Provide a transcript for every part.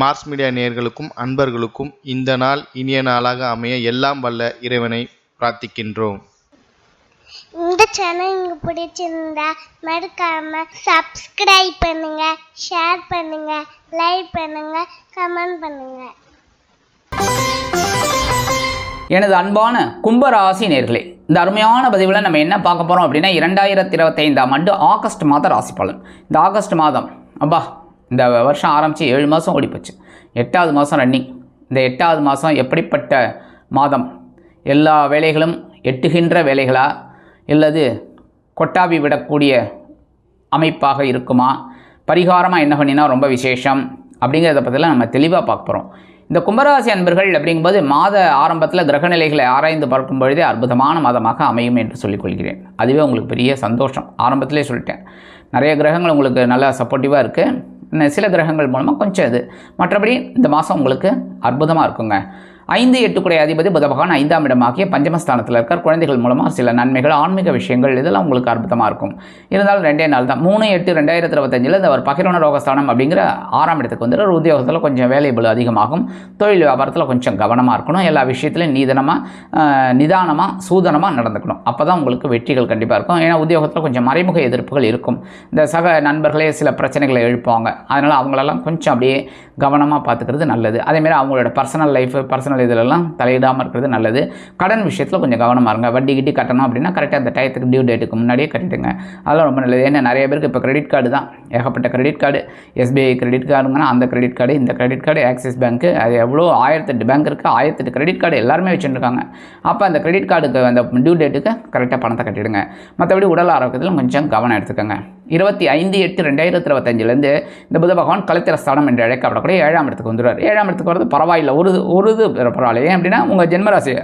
Mars media நேயர்களுக்கும் அன்பர்களுக்கும் இந்த நாள் இனிய நாளாக அமைய எல்லாம் வல்ல இறைவனை பிரார்த்திக்கின்றோம். இந்த சேனல் உங்களுக்கு பிடிச்சிருந்தா மறக்காம சப்ஸ்கிரைப் பண்ணுங்க ஷேர் பண்ணுங்க லைக் பண்ணுங்க கமெண்ட் பண்ணுங்க. எனது அன்பான கும்பராசி நேர்களே இந்த அருமையான பதிவில் நம்ம என்ன பார்க்க போகிறோம் அப்படின்னா இரண்டாயிரத்தி இருபத்தைந்தாம் ஆண்டு ஆகஸ்ட் மாத ராசி பலன் இந்த ஆகஸ்ட் மாதம் அப்பா இந்த வருஷம் ஆரம்பித்து ஏழு மாதம் ஓடிப்போச்சு. எட்டாவது மாதம் ரன்னிங் இந்த எட்டாவது மாதம் எப்படிப்பட்ட மாதம்? எல்லா வேலைகளும் எட்டுகின்ற வேலைகளா? இல்லது கொட்டாவி விடக்கூடிய அமைப்பாக இருக்குமா? பரிகாரமாக என்ன பண்ணினா ரொம்ப விசேஷம் அப்படிங்கிறத பற்றிலாம் நம்ம தெளிவாக பார்க்க போகிறோம் இந்த கும்பராசி அன்பர்கள் அப்படிங்கும்போது மாத ஆரம்பத்தில் கிரகநிலைகளை ஆராய்ந்து பார்க்கும் பொழுதே அற்புதமான மாதமாக அமையும் என்று சொல்லிக் கொள்கிறேன். அதுவே உங்களுக்கு பெரிய சந்தோஷம். ஆரம்பத்திலே சொல்லிட்டேன். நிறைய கிரகங்கள் உங்களுக்கு நல்லா சப்போர்ட்டிவாக இருக்குது சில கிரகங்கள் மூலமாக கொஞ்சம் இது. மற்றபடி இந்த மாதம் உங்களுக்கு அற்புதமாக இருக்குங்க. ஐந்து எட்டுக்குடைய அதிபதி புதபகவான் ஐந்தாம் இடமாகிய பஞ்சமஸ்தானத்தில் இருக்கார். குழந்தைகள் மூலமாக சில நன்மைகள் ஆன்மீக விஷயங்கள் இதெல்லாம் உங்களுக்கு அற்புதமாக இருக்கும். இருந்தாலும் ரெண்டே நாள் தான். மூணு எட்டு ரெண்டாயிரத்தி இருபத்தஞ்சில் இந்த ஒரு பகிரோன ரோகஸ்தானம் அப்படிங்கிற ஆறாம் இடத்துக்கு வந்துட்டு ஒரு உத்தியோகத்தில் கொஞ்சம் வேலைபிள் அதிகமாகும். தொழில் வியாபாரத்தில் கொஞ்சம் கவனமாக இருக்கணும். எல்லா விஷயத்துலையும் நீதனமாக நிதானமாக சூதனமாக நடந்துக்கணும். அப்போ தான் உங்களுக்கு வெற்றிகள் கண்டிப்பாக இருக்கும். ஏன்னா உத்தியோகத்தில் கொஞ்சம் மறைமுக எதிர்ப்புகள் இருக்கும். இந்த சக நண்பர்களே சில பிரச்சனைகளை எழுப்புவாங்க. அதனால் அவங்களெல்லாம் கொஞ்சம் அப்படியே கவனமாக பார்த்துக்கிறது நல்லது. அதேமாரி அவங்களோட பர்சனல் லைஃப் பர்சனல் இதிலெல்லாம் தலையிடாமல் இருக்கிறது நல்லது. கடன் விஷயத்தில் கொஞ்சம் கவனமாக இருங்க. வட்டி கிட்டி கட்டணும் அப்படின்னா கரெக்டாக அந்த டயத்துக்கு டியூ டேட்டுக்கு முன்னாடியே கட்டிடுங்க. அதெல்லாம் ரொம்ப நல்லது. ஏன்னா நிறைய பேருக்கு இப்போ கிரெடிட் கார்டு தான். ஏகப்பட்ட கிரெடிட் கார்டு எஸ்பிஐ கிரெடிட் கார்டுங்கன்னா அந்த கிரெடிட் கார்டு இந்த கிரெடிட் கார்டு ஆக்சிஸ் பேங்க்கு அது எவ்வளோ ஆயிரத்தெட்டு பேங்க் இருக்குது ஆயிரத்தெட்டு கிரெடிட் கார்டு எல்லாருமே வச்சுருக்காங்க அப்போ அந்த கிரெடிட் கார்டுக்கு அந்த டியூ டேட்டுக்கு கரெக்டாக பணத்தை கட்டிடுங்க. மற்றபடி உடல் ஆரோக்கியத்தில் கொஞ்சம் கவனம் எடுத்துக்கோங்க. இருபத்தி ஐந்து எட்டு ரெண்டாயிரத்தி இருபத்தஞ்சிலேருந்து இந்த புத பகவான் கலைத்திர ஸ்தானம் என்று அழைக்கப்படக்கூடிய ஏழாம் இடத்துக்கு வந்துடுவார். ஏழாம் இடத்துக்கு வரது பரவாயில்லை. ஒரு ஒரு இது பரவாயில்ல ஏன் அப்படின்னா உங்கள் ஜென்மராசியை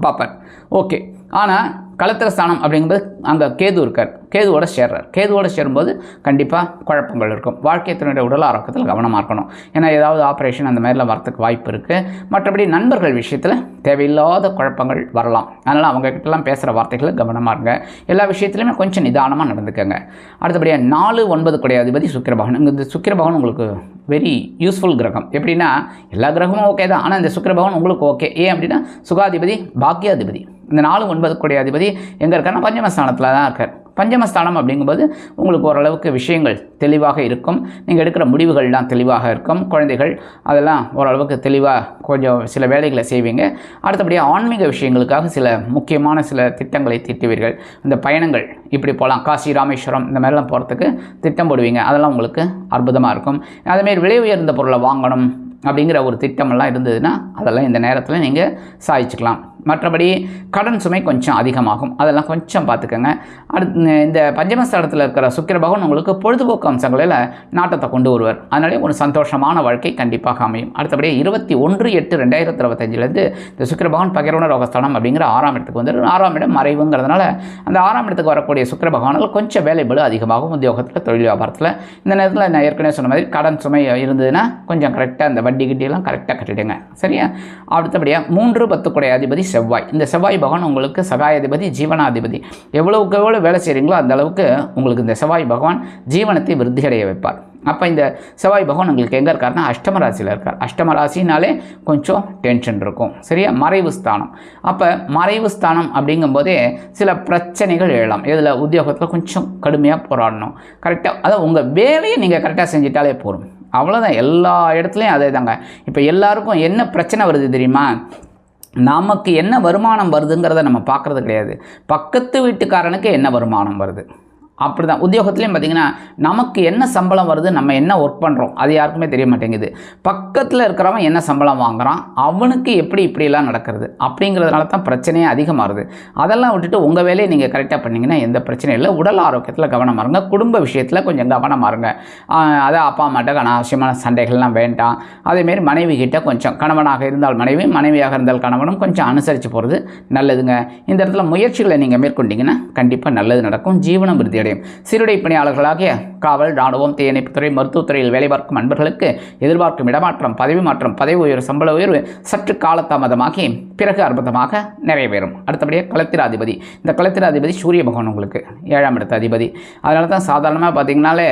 பார்ப்பேன் ஓகே ஆனால் களத்திர ஸ்தானம் அப்படிங்கும்போது அங்கே கேது இருக்கார். கேதுவோட சேர்றார். கேதுவோட சேரும்போது கண்டிப்பாக குழப்பங்கள் இருக்கும். வாழ்க்கை துணையுடைய உடல் ஆரோக்கியத்தில் கவனமாக இருக்கணும். ஏன்னா ஏதாவது ஆப்ரேஷன் அந்த மாதிரிலாம் வரத்துக்கு வாய்ப்பு இருக்குது மற்றபடி நண்பர்கள் விஷயத்தில் தேவையில்லாத குழப்பங்கள் வரலாம். அதனால் அவங்கக்கிட்டலாம் பேசுகிற வார்த்தைகளை கவனமாக இருங்க. எல்லா விஷயத்துலையுமே கொஞ்சம் நிதானமாக நடந்துக்கங்க. அடுத்தபடியாக நாலு ஒன்பது கொடை அதிபதி சுக்கிரபகன் இங்கே இந்த சுக்கிரபகன் உங்களுக்கு வெரி யூஸ்ஃபுல் கிரகம். எப்படின்னா எல்லா கிரகமும் ஓகே தான். ஆனால் இந்த சுக்கிரபகன் உங்களுக்கு ஓகே ஏன் அப்படின்னா சுகாதிபதி பாக்கியாதிபதி இந்த நாலு ஒன்பது அதிபதி எங்கே இருக்காருன்னா பஞ்சமஸ்தானத்தில் தான் இருக்கார். பஞ்சமஸ்தானம் அப்படிங்கும்போது உங்களுக்கு ஓரளவுக்கு விஷயங்கள் தெளிவாக இருக்கும். நீங்கள் எடுக்கிற முடிவுகள்லாம் தெளிவாக இருக்கும். குழந்தைகள் அதெல்லாம் ஓரளவுக்கு தெளிவாக கொஞ்சம் சில வேலைகளை செய்வீங்க. அடுத்தபடியாக ஆன்மீக விஷயங்களுக்காக சில முக்கியமான சில திட்டங்களை தீட்டுவீர்கள். இந்த பயணங்கள் இப்படி போகலாம் காசி ராமேஸ்வரம் இந்த மாதிரிலாம் போகிறதுக்கு திட்டம் போடுவீங்க. அதெல்லாம் உங்களுக்கு அற்புதமாக இருக்கும். அதேமாரி விலை உயர்ந்த பொருளை வாங்கணும் அப்படிங்கிற ஒரு திட்டமெல்லாம் இருந்ததுன்னா அதெல்லாம் இந்த நேரத்தில் நீங்கள் சாய்ச்சிக்கலாம் மற்றபடி கடன் சுமை கொஞ்சம் அதிகமாகும். அதெல்லாம் கொஞ்சம் பார்த்துக்கோங்க. அடுத்து இந்த பஞ்சமஸ்தலத்தில் இருக்கிற சுக்கிர பகவான் உங்களுக்கு பொழுதுபோக்கு அம்சங்களில் நாட்டத்தை கொண்டு வருவார். அதனாலே ஒரு சந்தோஷமான வாழ்க்கை கண்டிப்பாக அமையும். அடுத்தபடியே இருபத்தி ஒன்று எட்டு ரெண்டாயிரத்தி இருபத்தஞ்சிலேருந்து இந்த சுக்கிர பகவான் பகிரவன ரோகஸ்தானம் அப்படிங்கிற ஆறாம் இடத்துக்கு வந்து ஆறாம் இடம் மறைவுங்கிறதுனால அந்த ஆறாம் இடத்துக்கு வரக்கூடிய சுக்கிர பகவானால் கொஞ்சம் வேலைபடு அதிகமாகும். உத்தியோகத்தில் தொழில் வியாபாரத்தில். இந்த நேரத்தில் நான் ஏற்கனவே சொன்ன மாதிரி கடன் சுமை இருந்ததுன்னா கொஞ்சம் கரெக்டாக அந்த வட்டி கிட்டியெல்லாம் கரெக்டாக கட்டிடுங்க. சரியா? அடுத்தபடியாக மூன்று பத்து அதிபதி செவ்வாய். இந்த செவ்வாய் பகவான் உங்களுக்கு சகாயாதிபதி ஜீவனாதிபதி. எவ்வளவுக்கு எவ்வளோ வேலை செய்கிறீங்களோ அந்த அளவுக்கு உங்களுக்கு இந்த செவ்வாய் பகவான் ஜீவனத்தை விருத்தி அடைய வைப்பார். அப்போ இந்த செவ்வாய் பகவான் உங்களுக்கு எங்கே இருக்காருன்னா அஷ்டம ராசியில் இருக்கார். அஷ்டம ராசினாலே கொஞ்சம் டென்ஷன் இருக்கும். சரியா? மறைவு ஸ்தானம். அப்போ மறைவு ஸ்தானம் அப்படிங்கும்போதே சில பிரச்சனைகள் எழலாம். இதில் உத்தியோகத்தில் கொஞ்சம் கடுமையாக போராடணும். கரெக்டாக அதாவது உங்கள் வேலையை நீங்கள் கரெக்டாக செஞ்சிட்டாலே போதும். அவ்வளோதான் எல்லா இடத்துலையும் அதே தாங்க இப்போ எல்லாருக்கும் என்ன பிரச்சனை வருது தெரியுமா? நமக்கு என்ன வருமானம் வருதுங்கிறத நம்ம பார்க்குறது கிடையாது. பக்கத்து வீட்டுக்காரனுக்கு என்ன வருமானம் வருது? அப்படி தான் உத்தியோகத்துலேயும் பார்த்திங்கன்னா நமக்கு என்ன சம்பளம் வருது நம்ம என்ன ஒர்க் பண்ணுறோம் அது யாருக்குமே தெரிய மாட்டேங்குது. பக்கத்தில் இருக்கிறவன் என்ன சம்பளம் வாங்குறான் அவனுக்கு எப்படி இப்படியெல்லாம் நடக்கிறது அப்படிங்கிறதுனால தான் பிரச்சனையே அதிகமாகுது. அதெல்லாம் விட்டுட்டு உங்கள் வேலையை நீங்கள் கரெக்டாக பண்ணிங்கன்னா எந்த பிரச்சனையும் இல்லை. உடல் ஆரோக்கியத்தில் கவனமாக இருங்க குடும்ப விஷயத்தில் கொஞ்சம் கவனமாக இருங்க. அதான் அப்பா அம்மாட்ட அனாவசியமான சண்டைகள்லாம் வேண்டாம். அதேமாரி மனைவி கிட்ட கொஞ்சம் கணவனாக இருந்தால் மனைவி மனைவியாக இருந்தால் கணவனும் கொஞ்சம் அனுசரித்து போகிறது நல்லதுங்க. இந்த இடத்துல முயற்சிகளை நீங்கள் மேற்கொண்டீங்கன்னா கண்டிப்பாக நல்லது நடக்கும். ஜீவனம் விருத்தி வருகிறது சீருடை பணியாளர்களாகிய காவல் ராணுவம் தீயணைப்புத்துறை மருத்துவத்துறையில் வேலை பார்க்கும் அன்பர்களுக்கு எதிர்பார்க்கும் இடமாற்றம் பதவி மாற்றம் பதவி உயர்வு சம்பள உயர்வு சற்று காலதாமதமாகி பிறகு அற்புதமாக நிறைவேறும். அடுத்தபடியாக களத்திராதிபதி. இந்த களத்திராதிபதி சூரிய பகவான் உங்களுக்கு ஏழாம் இடத்த அதிபதி. அதனால தான் சாதாரணமாக பார்த்தீங்கனாலே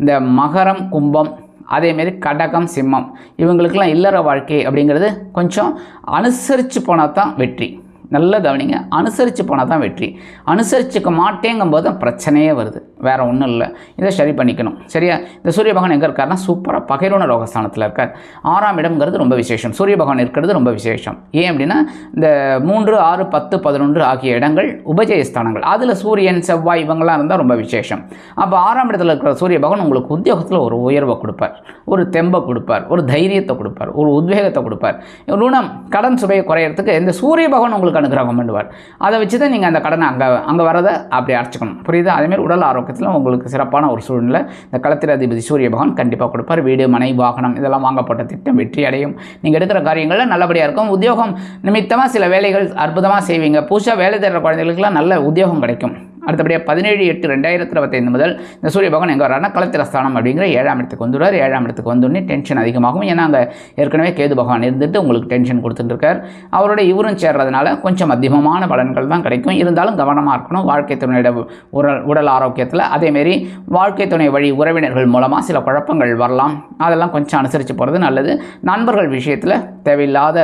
இந்த மகரம் கும்பம் அதேமாரி கடகம் சிம்மம் இவங்களுக்கெல்லாம் இல்லற வாழ்க்கை அப்படிங்கிறது கொஞ்சம் அனுசரித்து போனால் தான் வெற்றி. நல்ல கவனிங்க. அனுசரித்து போனால் தான் வெற்றி. அனுசரிச்சுக்க மாட்டேங்கும்போது தான் பிரச்சனையே வருது. வேறு ஒன்றும் இல்லை. இதை சரி பண்ணிக்கணும். சரியா? இந்த சூரிய பகவான் எங்கே இருக்காருன்னா சூப்பராக பகைரோன ரோகஸ்தானத்தில் இருக்கார். ஆறாம் இடம்ங்கிறது ரொம்ப விசேஷம். சூரிய பகவான் இருக்கிறது ரொம்ப விசேஷம். ஏன் அப்படின்னா இந்த மூன்று ஆறு பத்து பதினொன்று ஆகிய இடங்கள் உபஜயஸ்தானங்கள். அதில் சூரியன் செவ்வாய் இவங்கெல்லாம் இருந்தால் ரொம்ப விசேஷம். அப்போ ஆறாம் இடத்துல இருக்கிற சூரிய பகவான் உங்களுக்கு உத்தியோகத்தில் ஒரு உயர்வை கொடுப்பார். ஒரு தெம்பை கொடுப்பார். ஒரு தைரியத்தை கொடுப்பார். ஒரு உத்வேகத்தை கொடுப்பார். ருணம் கடன் சுவையை குறையிறதுக்கு இந்த சூரிய பகவான் உங்களுக்கு அனுகிரகம் பண்ணுவார். அதை வச்சு தான் நீங்கள் அந்த கடனை அங்கே அங்கே வரதை அப்படி அடைச்சிக்கணும். புரியுதா? அதேமாதிரி உடல் ஆரோக்கியம் பக்கத்தில் உங்களுக்கு சிறப்பான ஒரு சூழ்நிலை. இந்த களத்திர அதிபதி சூரிய பகவான் கண்டிப்பாக கொடுப்பார். வீடு மனை வாகனம் இதெல்லாம் வாங்கப்பட்ட திட்டம் வெற்றி அடையும். நீங்கள் எடுக்கிற காரியங்களில் நல்லபடியாக இருக்கும். உத்தியோகம் நிமித்தமாக சில வேலைகள் அற்புதமாக செய்வீங்க. புதுசாக வேலை தேடுற குழந்தைகளுக்குலாம் நல்ல உத்தியோகம் கிடைக்கும். அடுத்தபடியாக பதினேழு எட்டு ரெண்டாயிரத்தி இருபத்தைந்து முதல் இந்த சூரிய பகவான் எங்கே வர்றாருன்னா களத்திரஸ்தானம் அப்படிங்கிற ஏழாம் இடத்துக்கு வந்துடுவார். ஏழாம் இடத்துக்கு வந்தோடனே டென்ஷன் அதிகமாகும். ஏன்னா அங்கே ஏற்கனவே கேது பகவான் இருந்துட்டு உங்களுக்கு டென்ஷன் கொடுத்துட்டு இருக்கார் அவரோட இவரும் சேர்றதுனால கொஞ்சம் மத்தியமமான பலன்கள் தான் கிடைக்கும். இருந்தாலும் கவனமாக இருக்கணும். வாழ்க்கை துணையோட உடல் உடல் ஆரோக்கியத்தில். அதேமாரி வாழ்க்கை துணை வழி உறவினர்கள் மூலமாக சில குழப்பங்கள் வரலாம். அதெல்லாம் கொஞ்சம் அனுசரித்து போகிறது நல்லது. நண்பர்கள் விஷயத்தில் தேவையில்லாத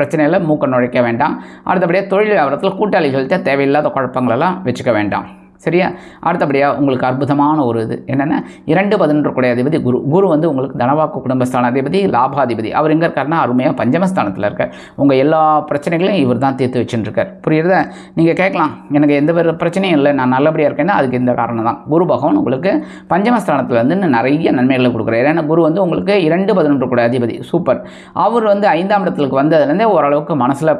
பிரச்சனையில் மூக்க நுழைக்க வேண்டாம். அடுத்தபடியாக தொழில் வியாபாரத்தில் கூட்டாளிகள்கிட்ட தேவையில்லாத குழப்பங்களெல்லாம் வச்சுக்க வேண்டாம். சரியா? அடுத்தபடியாக உங்களுக்கு அற்புதமான ஒரு இது என்னென்னா இரண்டு பதினொன்று கூடிய அதிபதி குரு. குரு வந்து உங்களுக்கு தனவாக்கு குடும்பஸ்தான அதிபதி லாபாதிபதி. அவர் எங்கே இருக்காருன்னா அருமையாக பஞ்சமஸ்தானத்தில் இருக்கார். உங்கள் எல்லா பிரச்சனைகளையும் இவர் தான் தீர்த்து வச்சுருக்கார் புரியுறதா நீங்கள் கேட்கலாம். எனக்கு எந்த ஒரு பிரச்சனையும் இல்லை. நான் நல்லபடியாக இருக்கேன்னா அதுக்கு இந்த காரணம் தான். குரு பகவான் உங்களுக்கு பஞ்சமஸ்தானத்தில் வந்து நிறைய நன்மைகளை கொடுக்குறாரு. ஏன்னா குரு வந்து உங்களுக்கு இரண்டு பதினொன்று கூட அதிபதி சூப்பர். அவர் வந்து ஐந்தாம் இடத்துக்கு வந்ததுலேருந்தே ஓரளவுக்கு மனசில்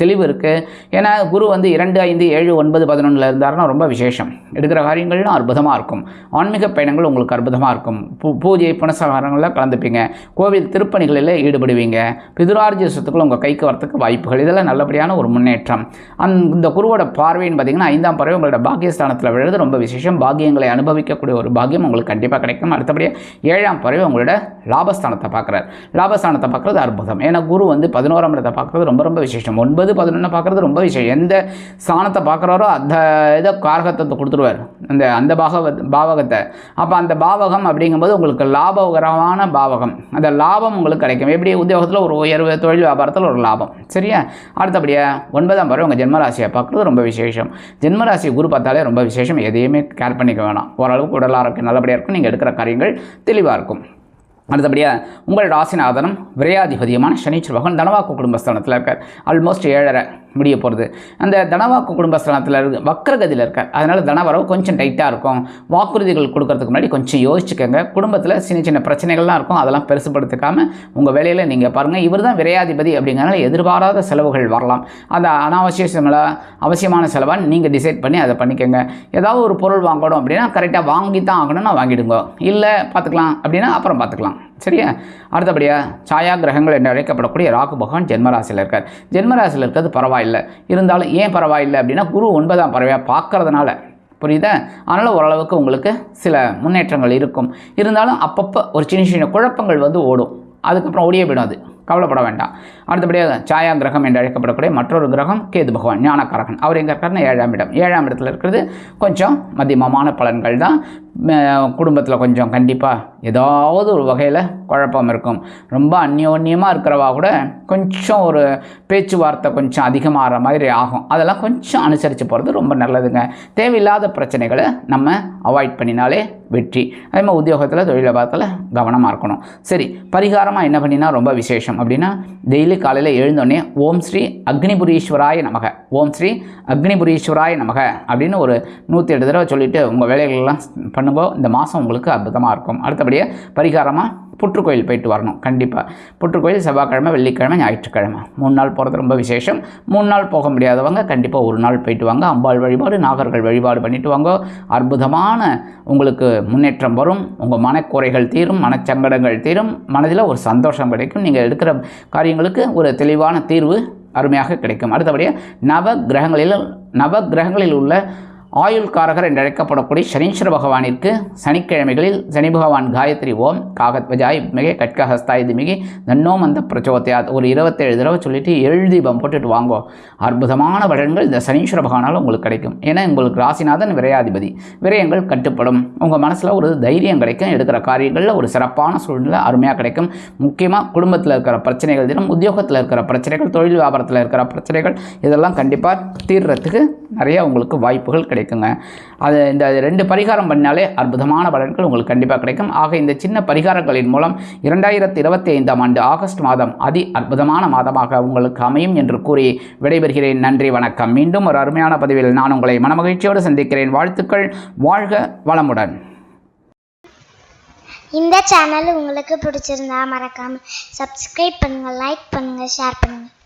தெளிவு இருக்குது ஏன்னா குரு வந்து இரண்டு ஐந்து ஏழு ஒன்பது பதினொன்றில் இருந்தாருன்னா ரொம்ப விசேஷம். எடுக்கிற காரியங்கள்லாம் அற்புதமாக இருக்கும். ஆன்மீக பயணங்கள் உங்களுக்கு அற்புதமாக இருக்கும். பூ பூஜை புனசகாரங்களில் கலந்துப்பீங்க. கோவில் திருப்பணிகளில் ஈடுபடுவீங்க. பிதுரார்ஜிசத்துக்குள் உங்கள் கைக்கு வரத்துக்கு வாய்ப்புகள். இதெல்லாம் நல்லபடியான ஒரு முன்னேற்றம். அந் இந்த குருவோட பார்வைன்னு பார்த்தீங்கன்னா ஐந்தாம் பறவை உங்களோட பாக்கியஸ்தானத்தில் விழுறது ரொம்ப விசேஷம். பாக்கியங்களை அனுபவிக்கக்கூடிய ஒரு பாக்கியம் உங்களுக்கு கண்டிப்பாக கிடைக்கும். அடுத்தபடியாக ஏழாம் பறவை உங்களோட லாபஸ்தானத்தை பார்க்குறாரு லாபஸ்தானத்தை பார்க்குறது அற்புதம். ஏன்னா குரு வந்து பதினோராம் இடத்தை பார்க்குறது ரொம்ப ரொம்ப விசேஷம். ஒன்பது பதினொன்று பார்க்குறது ரொம்ப விசேஷம். எந்த ஸ்தானத்தை பார்க்குறாரோ அந்த இதை காரகத்தை கொடுத்துருவார். அந்த அந்த பாகவ பாவகத்தை. அப்போ அந்த பாவகம் அப்படிங்கும்போது உங்களுக்கு லாபகரமான பாவகம். அந்த லாபம் உங்களுக்கு கிடைக்கும். எப்படி? உத்தியோகத்தில் ஒரு உயர்வு தொழில் வியாபாரத்தில் ஒரு லாபம். சரியா? அடுத்தபடியாக ஒன்பதாம் பருவம் உங்கள் ஜென்மராசியை பார்க்குறது ரொம்ப விசேஷம். ஜென்மராசி குரு பார்த்தாலே ரொம்ப விசேஷம். எதையுமே கேர் பண்ணிக்க வேணாம். ஓரளவுக்கு உடல் ஆரோக்கியம் நல்லபடியாக இருக்கும். நீங்கள் எடுக்கிற காரியங்கள் தெளிவாக இருக்கும். அடுத்தபடியாக உங்கள் ராசிநாதனம் விரையாதிபதியமான சனீஸ்வர பகவான் தனவாக்கு குடும்பஸ்தானத்தில் இருக்கார். ஆல்மோஸ்ட் ஏழரை. முடிய போகிறது அந்த தனவாக்கு குடும்பஸ்தானத்தில் இருக்க வக்கரகதியில் இருக்கார் அதனால் தனவரவு கொஞ்சம் டைட்டாக இருக்கும். வாக்குறுதிகள் கொடுக்கறதுக்கு முன்னாடி கொஞ்சம் யோசிச்சுக்கோங்க. குடும்பத்தில் சின்ன சின்ன பிரச்சனைகள்லாம் இருக்கும். அதெல்லாம் பெருசுப்படுத்திக்காமல் உங்கள் வேலையில் நீங்கள் பாருங்கள் இவர் தான் விரையாதிபதி அப்படிங்கிறனால எதிர்பாராத செலவுகள் வரலாம். அந்த அனாவசிய அவசியமான செலவாக நீங்கள் டிசைட் பண்ணி அதை பண்ணிக்கோங்க. ஏதாவது ஒரு பொருள் வாங்கணும் அப்படின்னா கரெக்டாக வாங்கி தான் ஆகணும்னா வாங்கிடுங்க. இல்லை பார்த்துக்கலாம் அப்படின்னா அப்புறம் பார்த்துக்கலாம் சரியா? அடுத்தபடியாக சாயா கிரகங்கள் என்று அழைக்கப்படக்கூடிய ராகு பகவான் ஜென்மராசியில் இருக்கார். ஜென்மராசியில் இருக்கிறது பரவாயில்லை. இருந்தாலும் ஏன் பரவாயில்லை அப்படின்னா குரு ஒன்பதாம் பறவையாக பார்க்கறதுனால. புரியுதா? அதனால் ஓரளவுக்கு உங்களுக்கு சில முன்னேற்றங்கள் இருக்கும். இருந்தாலும் அப்பப்போ ஒரு சின்ன சின்ன குழப்பங்கள் வந்து ஓடும். அதுக்கப்புறம் ஓடியே போயிடும் அது. கவலைப்பட வேண்டாம். அடுத்தபடியாக சாயா கிரகம் என்று அழைக்கப்படக்கூடிய மற்றொரு கிரகம் கேது பகவான் ஞானக்காரகன். அவர் எங்கே இருக்காருன்னா ஏழாம் இடம். ஏழாம் இடத்துல இருக்கிறது கொஞ்சம் மதியமமான பலன்கள் தான். குடும்பத்தில் கொஞ்சம் கண்டிப்பாக ஏதாவது ஒரு வகையில் குழப்பம் இருக்கும். ரொம்ப அந்யோன்யமாக இருக்கிறவா கூட கொஞ்சம் ஒரு பேச்சுவார்த்தை கொஞ்சம் அதிகமாகிற மாதிரி ஆகும். அதெல்லாம் கொஞ்சம் அனுசரித்து போகிறது ரொம்ப நல்லதுங்க. தேவையில்லாத பிரச்சனைகளை நம்ம அவாய்ட் பண்ணினாலே வெற்றி. அதே மாதிரி உத்தியோகத்தில் தொழில் கவனமாக இருக்கணும். சரி பரிகாரமாக என்ன பண்ணினா ரொம்ப விசேஷம் அப்படின்னா டெய்லி காலையில் எழுந்தோடனே ஓம் ஸ்ரீ அக்னிபுரீஸ்வராய நமக ஓம் ஸ்ரீ அக்னிபுரீஸ்வராய நமக அப்படின்னு ஒரு நூற்றி எட்டு தடவை சொல்லிவிட்டு உங்கள் வேலைகளெல்லாம் பண்ணும்போது இந்த மாதம் உங்களுக்கு அற்புதமாக இருக்கும். அடுத்தபடியாக பரிகாரமாக புற்றுக்கோயில் போயிட்டு வரணும். கண்டிப்பாக புற்றுக்கோயில் செவ்வாய்க்கிழமை வெள்ளிக்கிழமை ஞாயிற்றுக்கிழமை. மூணு நாள் போகிறது ரொம்ப விசேஷம். மூணு நாள் போக முடியாதவங்க கண்டிப்பாக ஒரு நாள் போயிட்டு வாங்க. அம்பாள் வழிபாடு நாகர்கள் வழிபாடு பண்ணிட்டு வாங்க. அற்புதமான உங்களுக்கு முன்னேற்றம் வரும். உங்கள் மனக்குறைகள் தீரும் மனச்சங்கடங்கள் தீரும். மனதில் ஒரு சந்தோஷம் கிடைக்கும். நீங்கள் எடுக்கிற காரியங்களுக்கு ஒரு தெளிவான தீர்வு அருமையாக கிடைக்கும். அடுத்தபடியாக நவ கிரகங்களில் நவ கிரகங்களில் உள்ள ஆயுள்காரகர் என்று அழைக்கப்படக்கூடிய சனீஸ்வர பகவானிற்கு சனிக்கிழமைகளில் சனி பகவான் காயத்ரி ஓம் காகத்வஜாய் மிக கட்கஹஸ்தாய் திமிகி தன்னோம் அந்த பிரச்சோத்தையாத் ஒரு இருபத்தேழு தடவை சொல்லிட்டு எழுதி தீபம் போட்டுட்டு வாங்கோ. அற்புதமான பலன்கள் இந்த சனீஸ்வர பகவானால் உங்களுக்கு கிடைக்கும். ஏன்னா உங்களுக்கு ராசிநாதன் விரையாதிபதி. விரயங்கள் கட்டுப்படும். உங்கள் மனசில் ஒரு தைரியம் கிடைக்கும். எடுக்கிற காரியங்களில் ஒரு சிறப்பான சூழ்நிலை அருமையாக கிடைக்கும். முக்கியமாக குடும்பத்தில் இருக்கிற பிரச்சனைகள் தினம் உத்தியோகத்தில் இருக்கிற பிரச்சனைகள் தொழில் வியாபாரத்தில் இருக்கிற பிரச்சனைகள் இதெல்லாம் கண்டிப்பாக தீர்றதுக்கு நிறைய உங்களுக்கு வாய்ப்புகள் கிடைக்கும். கிடைக்குங்க. அது இந்த ரெண்டு பரிகாரம் பண்ணாலே அற்புதமான பலன்கள் உங்களுக்கு கண்டிப்பாக கிடைக்கும். ஆக இந்த சின்ன பரிகாரங்களின் மூலம் இரண்டாயிரத்தி இருபத்தி ஐந்தாம் ஆண்டு ஆகஸ்ட் மாதம் அதி அற்புதமான மாதமாக உங்களுக்கு அமையும் என்று கூறி விடைபெறுகிறேன். நன்றி வணக்கம். மீண்டும் ஒரு அருமையான பதிவில் நான் உங்களை மனமகிழ்ச்சியோடு சந்திக்கிறேன். வாழ்த்துக்கள் வாழ்க வளமுடன். இந்த சேனல் உங்களுக்கு பிடிச்சிருந்தா மறக்காமல் சப்ஸ்கிரைப் பண்ணுங்கள் லைக் பண்ணுங்கள் ஷேர் பண்ணுங்கள்